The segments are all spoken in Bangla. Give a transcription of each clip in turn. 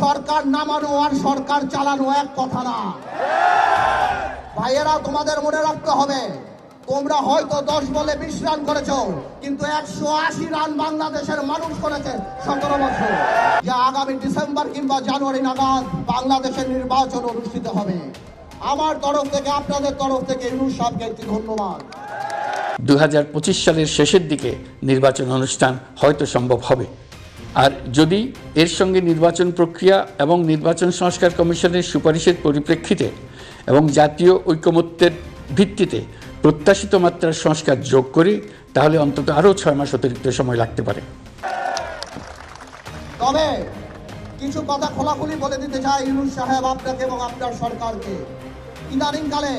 সরকার নামানো আর সরকার চালানো এক কথা না। ভাইয়েরা, তোমাদের মনে রাখতে হবে, তোমরা হয়তো দশ বলে বিশ রান করেছ, কিন্তু একশো আশি রান বাংলাদেশের মানুষ করেছে সতেরো বছর। যে আগামী ডিসেম্বর কিংবা জানুয়ারি নাগাদ বাংলাদেশের নির্বাচন অনুষ্ঠিত হবে। আমার তরফ থেকে, আপনাদের তরফ থেকে ইউনুস সাহেবকে একটি ধন্যবাদ। দুই হাজার পঁচিশ সালের শেষের দিকে নির্বাচন অনুষ্ঠান হয়তো সম্ভব হবে। আর যদি এর সঙ্গে নির্বাচন প্রক্রিয়া এবং নির্বাচন সংস্কার কমিশনের সুপারিশের পরিপ্রেক্ষিতে এবং জাতীয় ঐকমত্যের ভিত্তিতে প্রত্যাশিত মাত্রার সংস্কার যোগ করি, তাহলে অন্তত আরও ছয় মাস অতিরিক্ত সময় লাগতে পারে। তবে কিছু কথা খোলাখুলি বলে দিতে চাই ইউনুস সাহেব আপনাকে এবং আপনার সরকারকে। ইদানিংকালে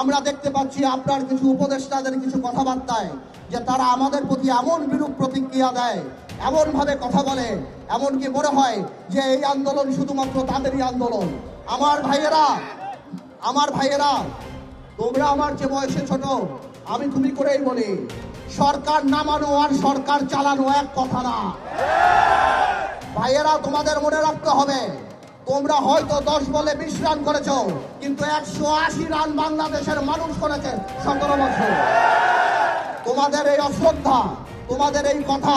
আমরা দেখতে পাচ্ছি আপনার কিছু উপদেষ্টাদের কিছু কথাবার্তায় যে তারা আমাদের প্রতি এমন বিরূপ প্রতিক্রিয়া দেয় এমন ভাবে কথা বলে, এমনকি মনে হয় যে এই আন্দোলন শুধুমাত্র তাদেরই আন্দোলন। আমার ভাইয়েরা আমার ভাইয়েরা, তোমরা আমার যে বয়সে ছোট, আমি তুমি করেই বলি, সরকার নামানো আর সরকার চালানো এক কথা না। ভাইয়েরা, তোমাদের মনে রাখতে হবে, তোমরা হয়তো দশ বলে বিশ রান করেছ, কিন্তু একশো আশি রান বাংলাদেশের মানুষ করেছে সতেরো বছর। তোমাদের এই অশ্রদ্ধা, তোমাদের এই কথা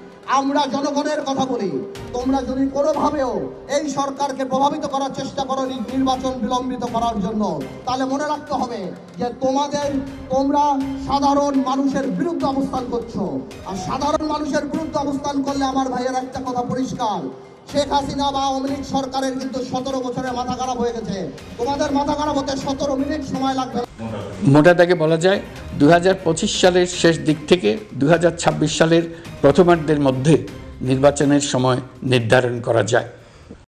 আমরা জনগণের কথা বলি। তোমরা যদি কোনোভাবেও এই সরকারকে প্রভাবিত করার চেষ্টা করো নির্বাচন বিলম্বিত করার জন্য, তাহলে মনে রাখতে হবে যে তোমাদের, তোমরা সাধারণ মানুষের বিরুদ্ধে অবস্থান করছ। আর সাধারণ মানুষের বিরুদ্ধে অবস্থান করলে আমার ভাইয়ের একটা কথা পরিষ্কার। শেখ হাসিনা বা লীগ সরকারের কিন্তু সতেরো বছরের মাথা খারাপ হয়ে গেছে। তোমাদের মাথা খারাপ হতে সতেরো মিনিট সময় লাগবে। মোটা দাগে বলা যায়, দুই হাজার পঁচিশ সালের শেষ দিক থেকে দু হাজার ছাব্বিশ সালের প্রথমার্ধের মধ্যে নির্বাচনের সময় নির্ধারণ করা যায়।